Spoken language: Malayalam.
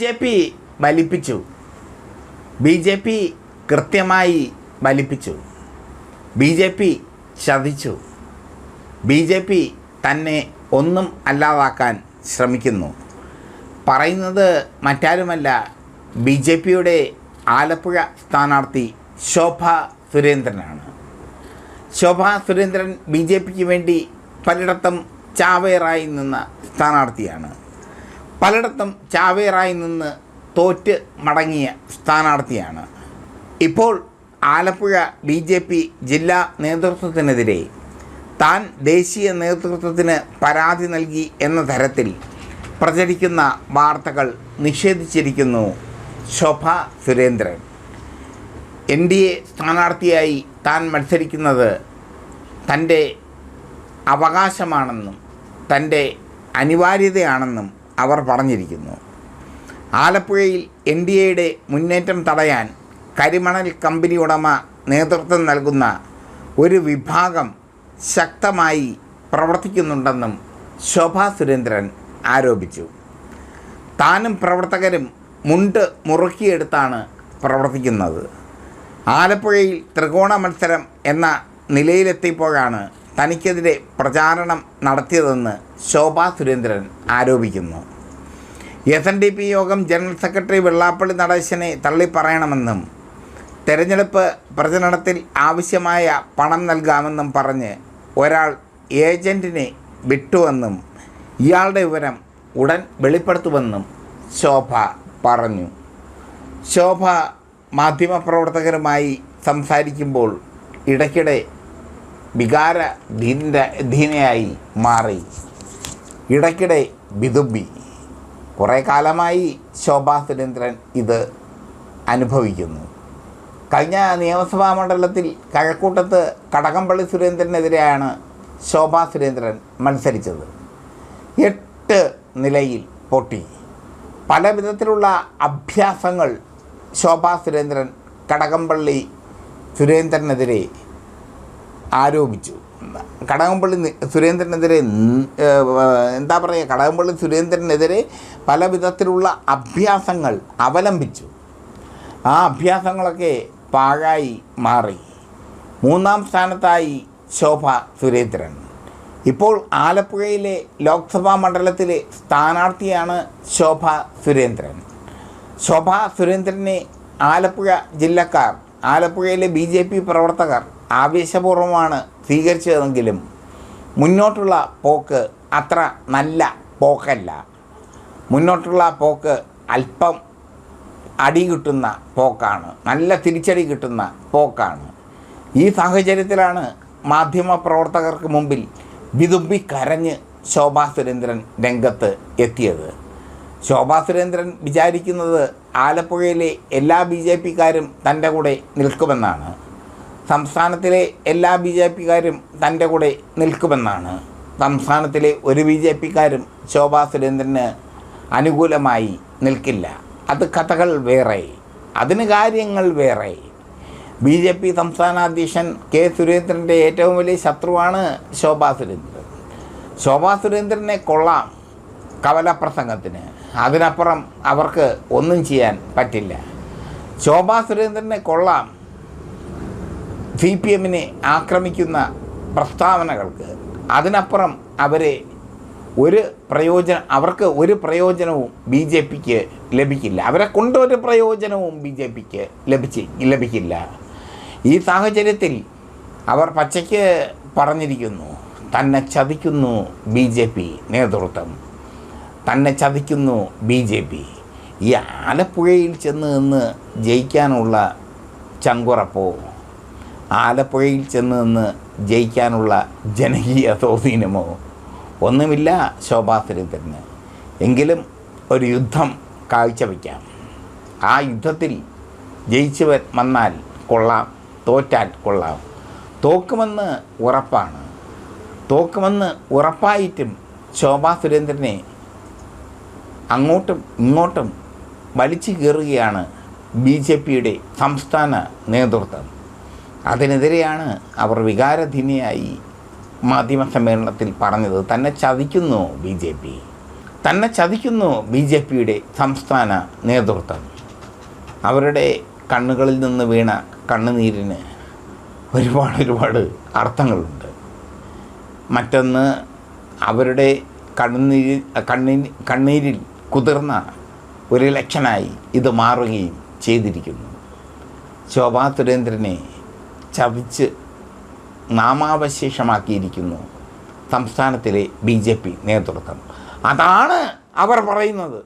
ജെ പി ബലിപ്പിച്ചു ബി ജെ പി കൃത്യമായി ബലിപ്പിച്ചു ബി ജെ പി ചതിച്ചു ബി ജെ പി തന്നെ ഒന്നും അല്ലാതാക്കാൻ ശ്രമിക്കുന്നു. പറയുന്നത് മറ്റാരുമല്ല ബി ജെ പിയുടെ ആലപ്പുഴ സ്ഥാനാർത്ഥി ശോഭ സുരേന്ദ്രനാണ്. ശോഭ സുരേന്ദ്രൻ ബി ജെ പിക്ക് വേണ്ടി പലയിടത്തും ചാവേറായി നിന്ന സ്ഥാനാർത്ഥിയാണ്. പലയിടത്തും ചാവേറായി നിന്ന് തോറ്റ് മടങ്ങിയ സ്ഥാനാർത്ഥിയാണ്. ഇപ്പോൾ ആലപ്പുഴ ബി ജെ പി ജില്ലാ നേതൃത്വത്തിനെതിരെ താൻ ദേശീയ നേതൃത്വത്തിന് പരാതി നൽകി എന്ന തരത്തിൽ പ്രചരിക്കുന്ന വാർത്തകൾ നിഷേധിച്ചിരിക്കുന്നു Shobha Surendran. N D A സ്ഥാനാർത്ഥിയായി താൻ മത്സരിക്കുന്നത് തന്റെ അവകാശമാണെന്നും തന്റെ അനിവാര്യതയാണെന്നും അവർ പറഞ്ഞിരിക്കുന്നു. ആലപ്പുഴയിൽ എൻ ഡി എയുടെ മുന്നേറ്റം തടയാൻ കരിമണൽ കമ്പനി ഉടമ നേതൃത്വം നൽകുന്ന ഒരു വിഭാഗം ശക്തമായി പ്രവർത്തിക്കുന്നുണ്ടെന്നും ശോഭാ സുരേന്ദ്രൻ ആരോപിച്ചു. താനും പ്രവർത്തകരും മുണ്ട് മുറുക്കിയെടുത്താണ് പ്രവർത്തിക്കുന്നത്. ആലപ്പുഴയിൽ ത്രികോണ മത്സരം എന്ന നിലയിലെത്തിയപ്പോഴാണ് തനിക്കെതിരെ പ്രചാരണം നടത്തിയതെന്ന് ശോഭാ സുരേന്ദ്രൻ ആരോപിക്കുന്നു. എസ് എൻ ഡി പി യോഗം ജനറൽ സെക്രട്ടറി വെള്ളാപ്പള്ളി നടേശനെ തള്ളിപ്പറയണമെന്നും തെരഞ്ഞെടുപ്പ് പ്രചരണത്തിൽ ആവശ്യമായ പണം നൽകാമെന്നും പറഞ്ഞ് ഒരാൾ ഏജന്റിനെ വിട്ടുവെന്നും ഇയാളുടെ വിവരം ഉടൻ വെളിപ്പെടുത്തുമെന്നും ശോഭ പറഞ്ഞു. ശോഭ മാധ്യമപ്രവർത്തകരുമായി സംസാരിക്കുമ്പോൾ ഇടയ്ക്കിടെ വികാര ധീന ധീനയായി മാറി. ഇടയ്ക്കിടെ വിതുമ്പി. കുറേ കാലമായി ശോഭാ സുരേന്ദ്രൻ ഇത് അനുഭവിക്കുന്നു. കഴിഞ്ഞ നിയമസഭാ മണ്ഡലത്തിൽ കഴക്കൂട്ടത്ത് കടകംപള്ളി സുരേന്ദ്രനെതിരെയാണ് ശോഭാ സുരേന്ദ്രൻ മത്സരിച്ചത്. എട്ട് നിലയിൽ പൊട്ടി. പല വിധത്തിലുള്ള അഭ്യാസങ്ങൾ ശോഭാ സുരേന്ദ്രൻ കടകംപള്ളി സുരേന്ദ്രനെതിരെ ആരോപിച്ചു. കടകംപള്ളി സുരേന്ദ്രനെതിരെ എന്താ പറയുക കടകംപള്ളി സുരേന്ദ്രനെതിരെ പല വിധത്തിലുള്ള അഭ്യാസങ്ങൾ അവലംബിച്ചു. ആ അഭ്യാസങ്ങളൊക്കെ പാഴായി മാറി. മൂന്നാം സ്ഥാനത്തായി ശോഭ സുരേന്ദ്രൻ. ഇപ്പോൾ ആലപ്പുഴയിലെ ലോക്സഭാ മണ്ഡലത്തിലെ സ്ഥാനാർത്ഥിയാണ് ശോഭ സുരേന്ദ്രൻ. ശോഭ സുരേന്ദ്രനെ ആലപ്പുഴ ജില്ലക്കാർ ആലപ്പുഴയിലെ ബി പ്രവർത്തകർ ആവേശപൂർവമാണ് സ്വീകരിച്ചതെങ്കിലും മുന്നോട്ടുള്ള പോക്ക് അത്ര നല്ല പോക്കല്ല. മുന്നോട്ടുള്ള പോക്ക് അല്പം അടി കിട്ടുന്ന പോക്കാണ്. നല്ല തിരിച്ചടി കിട്ടുന്ന പോക്കാണ്. ഈ സാഹചര്യത്തിലാണ് മാധ്യമ പ്രവർത്തകർക്ക് മുമ്പിൽ വിതുമ്പി കരഞ്ഞ് ശോഭാ സുരേന്ദ്രൻ രംഗത്ത് എത്തിയത്. ശോഭാ സുരേന്ദ്രൻ വിചാരിക്കുന്നത് ആലപ്പുഴയിലെ എല്ലാ ബി ജെ പിക്കാരും തന്റെ കൂടെ നിൽക്കുമെന്നാണ്. സംസ്ഥാനത്തിലെ എല്ലാ ബി ജെ പിക്കാരും തന്റെ കൂടെ നിൽക്കുമെന്നാണ്. സംസ്ഥാനത്തിലെ ഒരു ബി ജെ പിക്കാരും ശോഭാ സുരേന്ദ്രന് അനുകൂലമായി നിൽക്കില്ല. അത് കഥകൾ വേറെ. അതിന് കാര്യങ്ങൾ വേറെ. ബി ജെ പി സംസ്ഥാന അധ്യക്ഷൻ കെ സുരേന്ദ്രന്റെ ഏറ്റവും വലിയ ശത്രുവാണ് ശോഭാ സുരേന്ദ്രൻ. ശോഭാ സുരേന്ദ്രനെ കൊള്ളാം കവലപ്രസംഗത്തിന് അതിനപ്പുറം അവർക്ക് ഒന്നും ചെയ്യാൻ പറ്റില്ല. ശോഭാ സുരേന്ദ്രനെ കൊള്ളാം സി പി എമ്മിനെ ആക്രമിക്കുന്ന പ്രസ്താവനകൾക്ക് അതിനപ്പുറം അവരെ ഒരു പ്രയോജനം അവർക്ക് ഒരു പ്രയോജനവും ബി ജെ പിക്ക് ലഭിക്കില്ല. അവരെ കൊണ്ടൊരു പ്രയോജനവും ബി ജെ പിക്ക് ലഭിച്ച് ലഭിക്കില്ല. ഈ സാഹചര്യത്തിൽ അവർ പച്ചയ്ക്ക് പറഞ്ഞിരിക്കുന്നു തന്നെ ചതിക്കുന്നു ബി ജെ പി നേതൃത്വം. തന്നെ ചതിക്കുന്നു ബി ജെ പി. ഈ ആലപ്പുഴയിൽ ചെന്ന് നിന്ന് ജയിക്കാനുള്ള ചങ്കുറപ്പോ ആലപ്പുഴയിൽ ചെന്ന് നിന്ന് ജയിക്കാനുള്ള ജനകീയ സ്വാധീനമോ ഒന്നുമില്ല ശോഭാ എങ്കിലും ഒരു യുദ്ധം കാഴ്ചവെക്കാം ആ യുദ്ധത്തിൽ ജയിച്ചു വന്നാൽ കൊള്ളാം തോറ്റാൽ കൊള്ളാം. തോക്കുമെന്ന് ഉറപ്പാണ്. തോക്കുമെന്ന് ഉറപ്പായിട്ടും ശോഭാ സുരേന്ദ്രനെ അങ്ങോട്ടും ഇങ്ങോട്ടും വലിച്ചു കയറുകയാണ് ബി ജെ പിയുടെ സംസ്ഥാന നേതൃത്വം. അതിനെതിരെയാണ് അവർ വികാരധീനയായി മാധ്യമ സമ്മേളനത്തിൽ പറഞ്ഞത്. തന്നെ ചതിക്കുന്നു ബി ജെ പി. തന്നെ ചതിക്കുന്നു ബി ജെ പിയുടെ സംസ്ഥാന നേതൃത്വം. അവരുടെ കണ്ണുകളിൽ നിന്ന് വീണ കണ്ണുനീരിന് ഒരുപാട് ഒരുപാട് അർത്ഥങ്ങളുണ്ട്. മറ്റൊന്ന് അവരുടെ കണ്ണുനീരി കണ്ണീർ കണ്ണീരിൽ കുതിർന്ന ഒരു ലക്ഷനായി ഇത് മാറുകയും ചെയ്തിരിക്കുന്നു. ശോഭാ സുരേന്ദ്രനെ ചതിച്ച് നാമാവശേഷമാക്കിയിരിക്കുന്നു സംസ്ഥാനത്തിലെ ബി ജെ പി നേതൃത്വം. അതാണ് അവർ പറയുന്നത്.